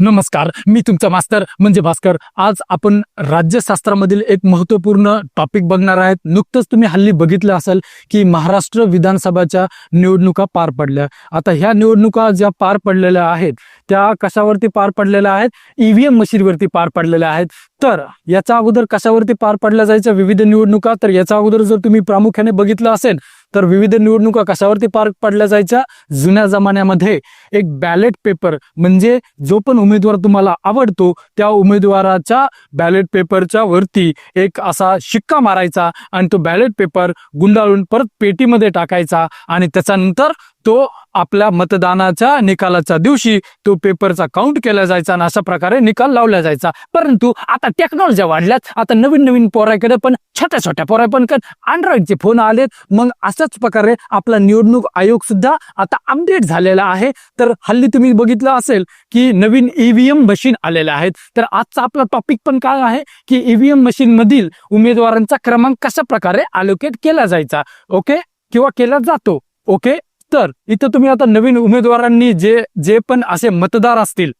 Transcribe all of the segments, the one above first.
नमस्कार मी तुमचा मास्तर म्हणजे भास्कर. आज आपण राज्यशास्त्रामधील एक महत्त्वपूर्ण टॉपिक बघणार आहेत. नुकतंच तुम्ही हल्ली बघितलं असेल की महाराष्ट्र विधानसभाच्या निवडणुका पार पडल्या. आता ह्या निवडणुका ज्या पार पडलेल्या आहेत त्या कशावरती पार पडलेल्या आहेत? ईव्हीएम मशीनवरती पार पडलेल्या आहेत. तर याच्या अगोदर कशावरती पार पडल्या जायच्या विविध निवडणुका? तर याच्या अगोदर जर तुम्ही प्रामुख्याने बघितलं असेल तर विविध निवडणुका कशावरती पार पडल्या जायच्या? जुन्या जमान्यामध्ये एक बॅलेट पेपर म्हणजे जो पण उमेदवार तुम्हाला आवडतो त्या उमेदवाराच्या बॅलेट पेपरच्या वरती एक असा शिक्का मारायचा आणि तो बॅलेट पेपर गुंडाळून परत पेटीमध्ये टाकायचा आणि त्याच्यानंतर तो आपल्या मतदानाच्या निकालाच्या दिवशी तो पेपरचा काउंट केला जायचा आणि अशा प्रकारे निकाल लावला जायचा. परंतु आता टेक्नॉलॉजी वाढल्यात आता नवीन नवीन पोराकडे पण छोट्या छोट्या पोरा पण अँड्रॉइडचे फोन आलेत. मग अशाच प्रकारे आपला निवडणूक आयोग सुद्धा आता अपडेट झालेला आहे. तर हल्ली तुम्ही बघितलं असेल की नवीन ईव्हीएम मशीन आलेल्या आहेत. तर आजचा आपला टॉपिक पण काय आहे की ईव्हीएम मशीन मधील उमेदवारांचा क्रमांक कशा प्रकारे अलोकेट केला जायचा? ओके किंवा केला जातो? ओके तर इथं तुम्ही आता नवीन उमेदवारांनी जे जे पण असे मतदार असतील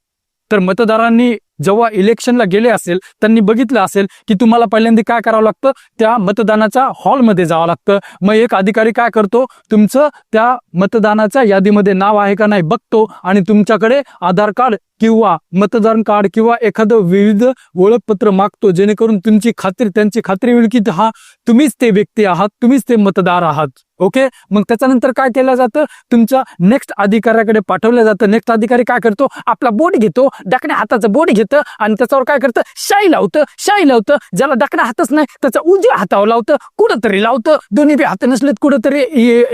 तर मतदारांनी जेव्हा इलेक्शनला गेले असेल त्यांनी बघितलं असेल की तुम्हाला पहिल्यांदा काय करावं लागतं? त्या मतदानाच्या हॉलमध्ये जावं लागतं. मग एक अधिकारी काय करतो? तुमचं त्या मतदानाच्या यादीमध्ये नाव आहे का नाही बघतो आणि तुमच्याकडे आधार कार्ड किंवा मतदान कार्ड किंवा एखादं विविध ओळखपत्र मागतो जेणेकरून तुमची खात्री त्यांची खात्री होईल की हा तुम्हीच ते व्यक्ती आहात तुम्हीच ते मतदार आहात. ओके? मग त्याच्यानंतर काय केलं जातं? तुमच्या नेक्स्ट अधिकाऱ्याकडे पाठवलं जातं. नेक्स्ट अधिकारी काय करतो? आपला बोट घेतो डाकण्या हाताचं बोट घेतं आणि त्याच्यावर काय करतं? शाई लावतं शाई लावतं. ज्याला डाकण्या हातच नाही त्याचा उजव्या हातावर लावतं कुठंतरी लावतं. दोन्ही बी हात नसलेत कुठंतरी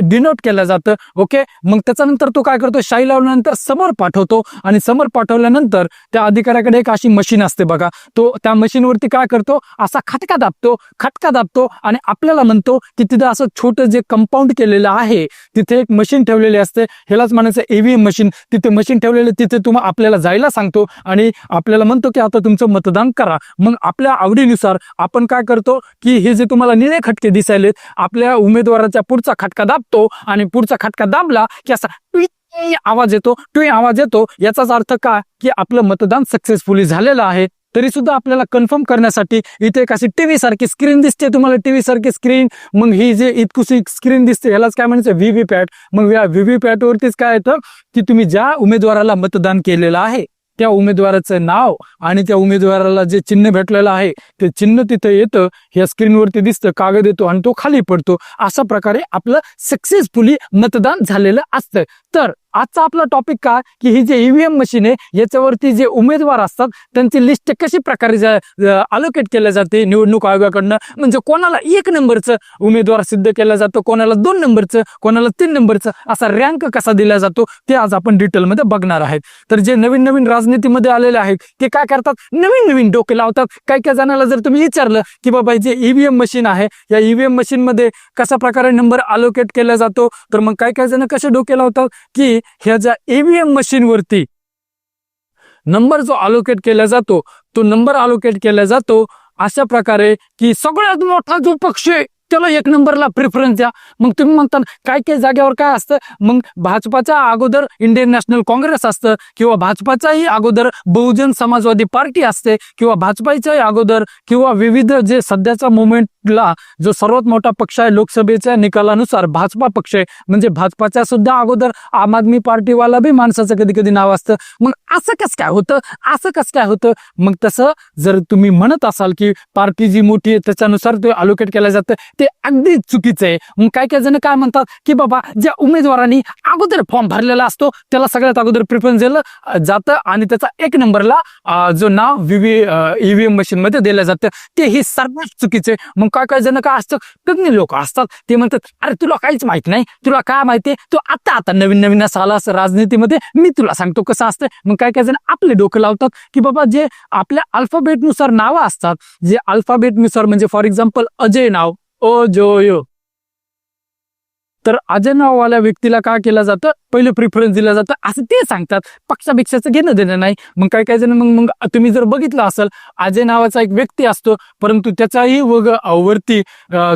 डिनोट केलं जातं. ओके? मग त्याच्यानंतर तो काय करतो? शाई लावल्यानंतर समोर पाठवतो आणि समोर पाठवल्यानंतर त्या अधिकाऱ्याकडे एक अशी मशीन असते बघा. तो त्या मशीनवरती काय करतो? असा खटका दाबतो खटका दाबतो आणि आपल्याला म्हणतो की तिथं असं छोटं जे कंपाऊंड केलेलं आहे तिथे एक मशीन ठेवलेली असते. ह्यालाच म्हणायचं ईव्हीएम मशीन तिथे मशीन ठेवलेलं तिथे तुम्हाला आपल्याला जायला सांगतो आणि आपल्याला म्हणतो की आता तुमचं मतदान करा. मग आपल्या आवडीनुसार आपण काय करतो की हे जे तुम्हाला निळे खटके दिसायलेत आपल्या उमेदवाराचा पुढचा खटका दाबतो आणि पुढचा खटका दाबला की असा आवाज येतो टुई आवाज येतो याचाच अर्थ काय? की आपलं मतदान सक्सेसफुली झालेलं आहे तरी सुद्धा आपल्याला कन्फर्म करण्यासाठी इथे एक अशी टीव्ही सारखी स्क्रीन दिसते. तुम्हाला टीव्ही सारखी स्क्रीन मग ही जे इतकुशी स्क्रीन दिसते यालाच काय म्हणायचं? व्ही व्ही पॅट मग या व्ही व्ही पॅट वरतीच काय येतं? की तुम्ही ज्या उमेदवाराला मतदान केलेलं आहे त्या उमेदवाराचं नाव आणि त्या उमेदवाराला जे चिन्ह भेटलेलं आहे ते चिन्ह तिथं येतं या स्क्रीनवरती दिसतं कागद येतो आणि तो खाली पडतो. अशा प्रकारे आपलं सक्सेसफुली मतदान झालेलं असतं. तर आजचा आपला टॉपिक काय? की ही जे ईव्हीएम मशीन आहे याच्यावरती जे उमेदवार असतात त्यांची लिस्ट कशी प्रकारे अलोकेट केल्या जाते निवडणूक आयोगाकडनं? म्हणजे कोणाला एक नंबरचं उमेदवार सिद्ध केलं जातं कोणाला दोन नंबरचं कोणाला तीन नंबरचं असा रँक कसा दिला जातो ते आज आपण डिटेलमध्ये बघणार आहेत. तर जे नवीन नवीन राजनीतीमध्ये आलेले आहेत ते काय करतात? नवीन नवीन डोके लावतात. काही काही जणांना जर तुम्ही विचारलं की बाबा जे ईव्हीएम मशीन आहे या ईव्हीएम मशीन मध्ये कशा प्रकारे नंबर अलोकेट केला जातो? तर मग काय काय जण कसे डोके लावतात? की ह्या ज्या ईव्हीएम मशीनवरती नंबर जो अलोकेट केला जातो तो नंबर अलोकेट केला जातो अशा प्रकारे की सगळ्यात मोठा जो पक्ष आहे त्याला एक नंबरला प्रिफरन्स द्या. मग तुम्ही म्हणता काय काय जाग्यावर काय असतं? मग भाजपाच्या अगोदर इंडियन नॅशनल काँग्रेस असतं किंवा भाजपाच्याही अगोदर बहुजन समाजवादी पार्टी असते किंवा भाजपाच्याही अगोदर किंवा विविध जे सध्याचा मुवमेंटला जो सर्वात मोठा पक्ष आहे लोकसभेच्या निकालानुसार भाजपा पक्ष आहे. म्हणजे भाजपाच्या सुद्धा अगोदर आम आदमी पार्टीवाला बी माणसाचं कधी कधी नाव असतं. मग असं कसं काय होतं? असं कसं काय होतं? मग तसं जर तुम्ही म्हणत असाल की पार्टी जी मोठी आहे त्याच्यानुसार ते अलोकेट केलं जातं. ते अगदी चुकीचं आहे. मग काय काय जण काय म्हणतात की बाबा ज्या उमेदवारांनी अगोदर फॉर्म भरलेला असतो त्याला सगळ्यात अगोदर प्रिफरन्स दिलं जातं आणि त्याचा एक नंबरला जो नाव व्हीव्ही ईव्हीएम मशीन मध्ये दिलं जातं. ते हे सर्वात चुकीचे मग काय काय जण काय असतं तज्ञ लोक असतात ते म्हणतात अरे तुला काहीच माहीत नाही. तुला काय माहितीये तू आता आता नवीन नवीन असं आला असं राजनीतीमध्ये मी तुला सांगतो कसं असतं. मग काय काय जण आपले डोकं लावतात की बाबा जे आपल्या अल्फाबेटनुसार नावं असतात जे अल्फाबेटनुसार म्हणजे फॉर एक्झाम्पल अजय नाव. ओ जो तर अजय नाववाल्या व्यक्तीला काय केलं जातं? पहिले प्रिफरन्स दिलं जातं. असं ते सांगतात. पक्षापेक्षाचं घेणं देणं नाही. मग काय काय जण मग मग तुम्ही जर बघितलं असेल अजय नावाचा एक व्यक्ती असतो परंतु त्याचाही वग वरती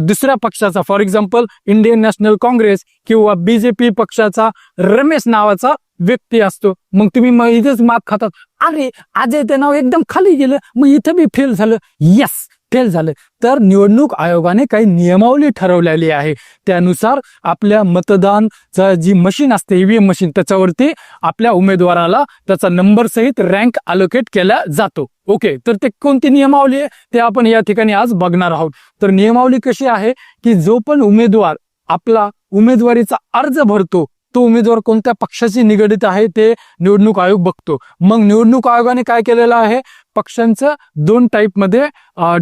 दुसऱ्या पक्षाचा for example Indian National Congress किंवा बीजेपी पक्षाचा रमेश नावाचा व्यक्ती असतो. मग तुम्ही मग इथेच मात खातात. अरे अजय ते नाव एकदम खाली गेलं. मग इथं बी फेल झालं. यस फेल झालं. तर निवडणूक आयोगाने काही नियमावली ठरवलेली आहे. त्यानुसार आपल्या मतदानचा जी मशीन असते ईव्हीएम मशीन त्याच्यावरती आपल्या उमेदवाराला त्याचा नंबर सहित रँक अलोकेट केला जातो. ओके तर ते कोणती नियमावली आहे? ते आपण या ठिकाणी आज बघणार आहोत. तर नियमावली कशी आहे की जो पण उमेदवार आपला उमेदवारीचा अर्ज भरतो तो उमेदवार कोणत्या पक्षाशी निगडित आहे ते निवडणूक आयोग बघतो. मग निवडणूक आयोगाने काय केलेलं आहे? पक्षांचं दोन टाईपमध्ये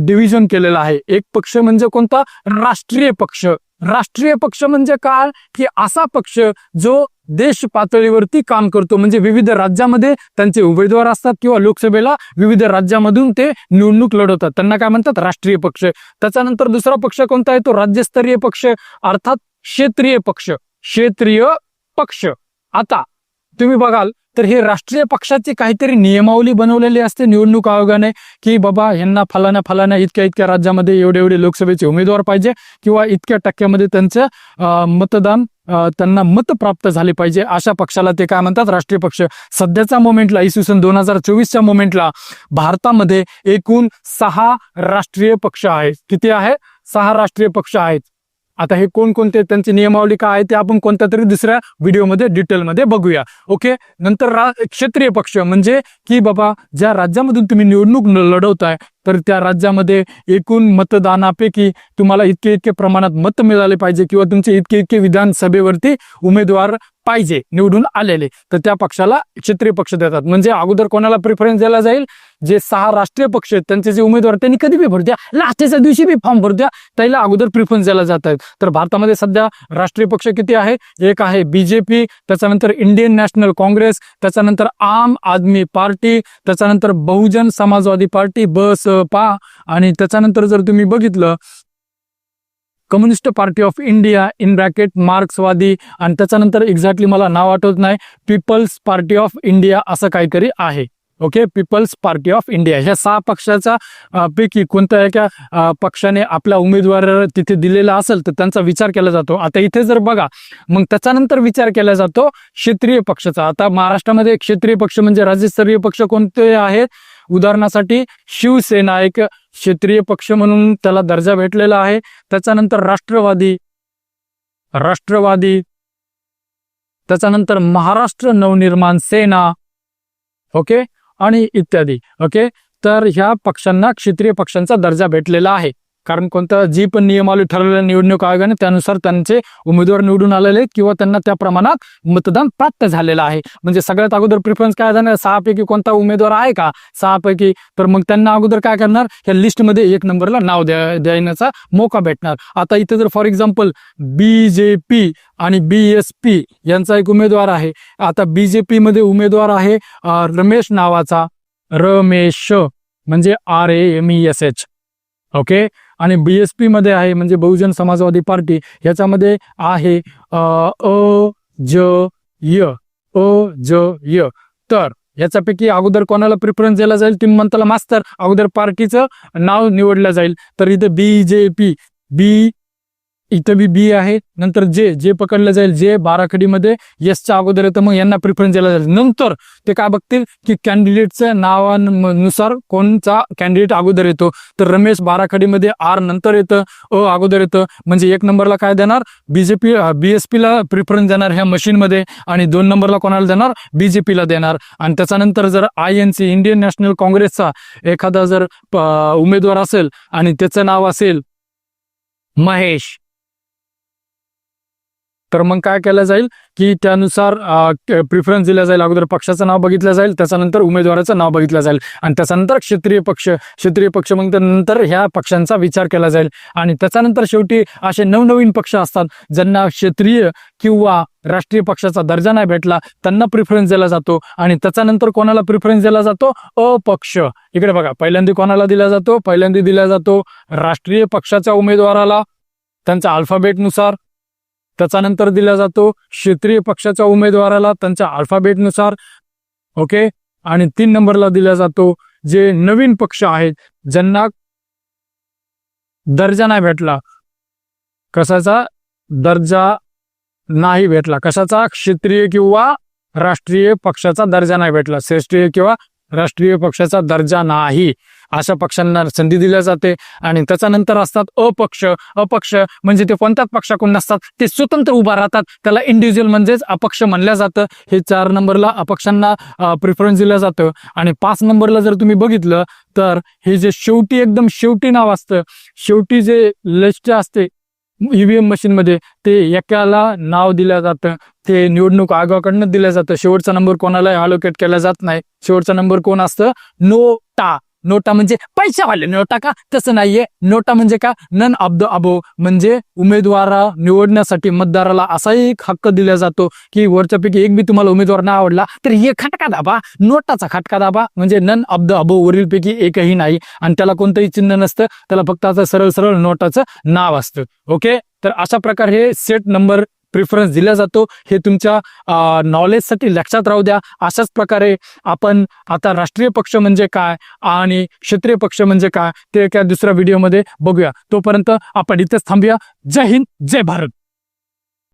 डिव्हिजन केलेलं आहे. एक पक्ष म्हणजे कोणता? राष्ट्रीय पक्ष. राष्ट्रीय पक्ष म्हणजे काय की असा पक्ष जो देश पातळीवरती काम करतो. म्हणजे विविध राज्यामध्ये त्यांचे उमेदवार असतात किंवा लोकसभेला विविध राज्यामधून ते निवडणूक लढवतात. त्यांना काय म्हणतात? राष्ट्रीय पक्ष. त्याच्यानंतर दुसरा पक्ष कोणता आहे? तो राज्यस्तरीय पक्ष अर्थात क्षेत्रीय पक्ष. क्षेत्रीय पक्ष. आता तुम्ही बघाल तर हे राष्ट्रीय पक्षाची काहीतरी नियमावली बनवलेली असते निवडणूक आयोगाने की बाबा यांना फलाना फलाना इतक्या इतक्या राज्यामध्ये एवढे एवढे लोकसभेचे उमेदवार पाहिजे किंवा इतक्या टक्क्यामध्ये त्यांचं मतदान त्यांना मत प्राप्त झाले पाहिजे. अशा पक्षाला ते काय म्हणतात? राष्ट्रीय पक्ष. सध्याच्या मोमेंटला इसवी सन दोन हजार चोवीसच्या मोमेंटला भारतामध्ये एकूण सहा राष्ट्रीय पक्ष आहेत. किती आहे? सहा राष्ट्रीय पक्ष आहेत. आता हे कोणकोणते त्यांची नियमावली काय आहे ते आपण कोणत्या तरी दुसऱ्या व्हिडिओमध्ये डिटेलमध्ये बघूया. ओके? नंतर रा क्षेत्रीय पक्ष म्हणजे की बाबा ज्या राज्यामधून तुम्ही निवडणूक लढवताय तर त्या राज्यामध्ये एकूण मतदानापैकी तुम्हाला इतके इतके प्रमाणात मत मिळाले पाहिजे किंवा तुमचे इतके इतके विधानसभेवरती उमेदवार पाहिजे निवडून आलेले. तर त्या पक्षाला क्षेत्रीय पक्ष देतात. म्हणजे अगोदर कोणाला प्रिफरन्स दिला जाईल? जे सहा राष्ट्रीय पक्ष आहेत त्यांचे जे उमेदवार त्यांनी कधी बी भरू द्या. लास्टच्या दिवशी बी फॉर्म भरू द्या. त्याला अगोदर प्रिफरन्स द्यायला जात आहेत. तर भारतामध्ये सध्या राष्ट्रीय पक्ष किती आहे? एक आहे बीजेपी त्याच्यानंतर इंडियन नॅशनल काँग्रेस त्याच्यानंतर आम आदमी पार्टी त्याच्यानंतर बहुजन समाजवादी पार्टी बस पा. आणि त्याच्यानंतर जर तुम्ही बघितलं Communist Party of India in bracket मार्क्सवादी आणि त्याच्यानंतर एक्झॅक्टली मला नाव आठवत नाही पीपल्स पार्टी ऑफ इंडिया असं काहीतरी आहे. Okay people's party of India. ह्या सहा पक्षाचा पैकी कोणत्या एका पक्षाने आपला उमेदवार तिथे दिलेला असेल तर त्यांचा विचार केला जातो. आता इथे जर बघा मग त्याच्यानंतर विचार केला जातो क्षेत्रीय पक्षाचा. आता महाराष्ट्रामध्ये क्षेत्रीय पक्ष म्हणजे राज्यस्तरीय पक्ष कोणते आहेत? उदाहरणासाठी शिवसेना एक क्षेत्रीय पक्ष म्हणून त्याला दर्जा भेटलेला आहे. त्याच्यानंतर राष्ट्रवादी राष्ट्रवादी त्याच्यानंतर महाराष्ट्र नवनिर्माण सेना ओके आणि इत्यादी ओके. तर ह्या पक्षांना क्षेत्रीय पक्षांचा दर्जा भेटलेला आहे. कारण कोणता जी पण नियमावली ठरवलेल्या निवडणूक आयोगाने त्यानुसार त्यांचे उमेदवार निवडून आलेले आहेत किंवा त्यांना त्या प्रमाणात मतदान प्राप्त झालेलं आहे. म्हणजे सगळ्यात अगोदर प्रिफरन्स काय जाणार सहापैकी कोणता उमेदवार आहे का? सहापैकी. तर मग त्यांना अगोदर काय करणार? या लिस्टमध्ये एक नंबरला नाव द्या देण्याचा मोका भेटणार. आता इथे जर for example B J P आणि बी एस पी यांचा एक उमेदवार आहे. आता बीजेपी मध्ये उमेदवार आहे रमेश नावाचा. रमेश. म्हणजे R A M E S H okay आणि बी एस पीमध्ये आहे म्हणजे बहुजन समाजवादी पार्टी. याच्यामध्ये आहे अ ज य अ ज य. तर याच्यापैकी अगोदर कोणाला प्रिफरन्स दिला जाईल? तुम्ही म्हणताला मास्तर. अगोदर पार्टीचं नाव निवडलं जाईल. तर इथं बी जे पी बी इथं बी बी आहे. नंतर जे जे पकडलं जाईल. जे बाराखडीमध्ये यसच्या अगोदर येतं. मग यांना प्रिफरन्स दिला जाईल. नंतर ते काय बघतील की कॅन्डिडेटच्या नावानुसार कोणचा कॅन्डिडेट अगोदर येतो. तर रमेश बाराखडीमध्ये आर नंतर येतं. अ अगोदर येतं. म्हणजे एक नंबरला काय देणार? बीजेपी बीएसपीला प्रिफरन्स देणार ह्या मशीनमध्ये आणि दोन नंबरला कोणाला देणार? बीजेपीला देणार. आणि त्याच्यानंतर जर I N C Indian National काँग्रेसचा एखादा जर उमेदवार असेल आणि त्याचं नाव असेल महेश. तर मग काय केलं जाईल की त्यानुसार प्रिफरन्स दिला जाईल अगोदर पक्षाचं नाव बघितलं जाईल त्याच्यानंतर उमेदवाराचं नाव बघितलं जाईल आणि त्याच्यानंतर क्षेत्रीय पक्ष क्षेत्रीय पक्ष मग त्यानंतर ह्या पक्षांचा विचार केला जाईल आणि त्याच्यानंतर शेवटी असे नवनवीन पक्ष असतात ज्यांना क्षेत्रीय किंवा राष्ट्रीय पक्षाचा दर्जा नाही भेटला त्यांना प्रिफरन्स दिला जातो आणि त्याच्यानंतर कोणाला प्रिफरन्स दिला जातो? अपक्ष. इकडे बघा पहिल्यांदा कोणाला दिला जातो? पहिल्यांदा दिला जातो राष्ट्रीय पक्षाच्या उमेदवाराला. त्यांच्या अल्फाबेटनुसार त्याच्यानंतर दिला जातो क्षेत्रीय पक्षाच्या उमेदवाराला त्यांच्या अल्फाबेटनुसार ओके? आणि तीन नंबरला दिला जातो जे नवीन पक्ष आहेत ज्यांना दर्जा नाही भेटला. कशाचा? दर्जा नाही भेटला. कशाचा? क्षेत्रीय किंवा राष्ट्रीय पक्षाचा दर्जा नाही भेटला. क्षेत्रीय किंवा राष्ट्रीय पक्षाचा दर्जा नाही. अशा पक्षांना संधी दिल्या जाते आणि त्याच्यानंतर असतात अपक्ष. अपक्ष म्हणजे ते कोणत्याच पक्षाकडून नसतात ते स्वतंत्र उभा राहतात. त्याला इंडिव्हिज्युअल म्हणजेच अपक्ष म्हणलं जातं. हे चार नंबरला अपक्षांना प्रिफरन्स दिलं जातं. आणि पाच नंबरला जर तुम्ही बघितलं तर हे जे शेवटी एकदम शेवटी नाव असतं. शेवटी जे लिस्ट असते ईव्हीएम मशीनमध्ये ते एकाला नाव दिलं जातं. ते निवडणूक आयोगाकडनं दिलं जातं. शेवटचा नंबर कोणालाही अलोकेट केला जात नाही. शेवटचा नंबर कोण असतं? नोटा नोटा म्हणजे पैशावाले नोटा का? तसं नाहीये. नोटा म्हणजे का? None of the above. म्हणजे उमेदवारा निवडण्यासाठी मतदाराला असाही एक हक्क दिला जातो की वरच्यापैकी एक बी तुम्हाला उमेदवार ना आवडला तर हे खटका दाबा. नोटाचा खटका दाबा. म्हणजे नन ऑफ द अबो वरीलपैकी एकही नाही. आणि त्याला कोणतंही चिन्ह नसतं. त्याला फक्त असं सरळ सरळ नोटाचं नाव असतं. ओके? तर अशा प्रकारे हे सेट नंबर प्रिफरन्स दिला जातो. हे तुमच्या नॉलेजसाठी लक्षात राहू द्या. अशाच प्रकारे आपण आता राष्ट्रीय पक्ष म्हणजे काय आणि क्षेत्रीय पक्ष म्हणजे काय ते एका दुसऱ्या व्हिडिओमध्ये बघूया. तोपर्यंत आपण इथेच थांबूया. जय हिंद जय भारत.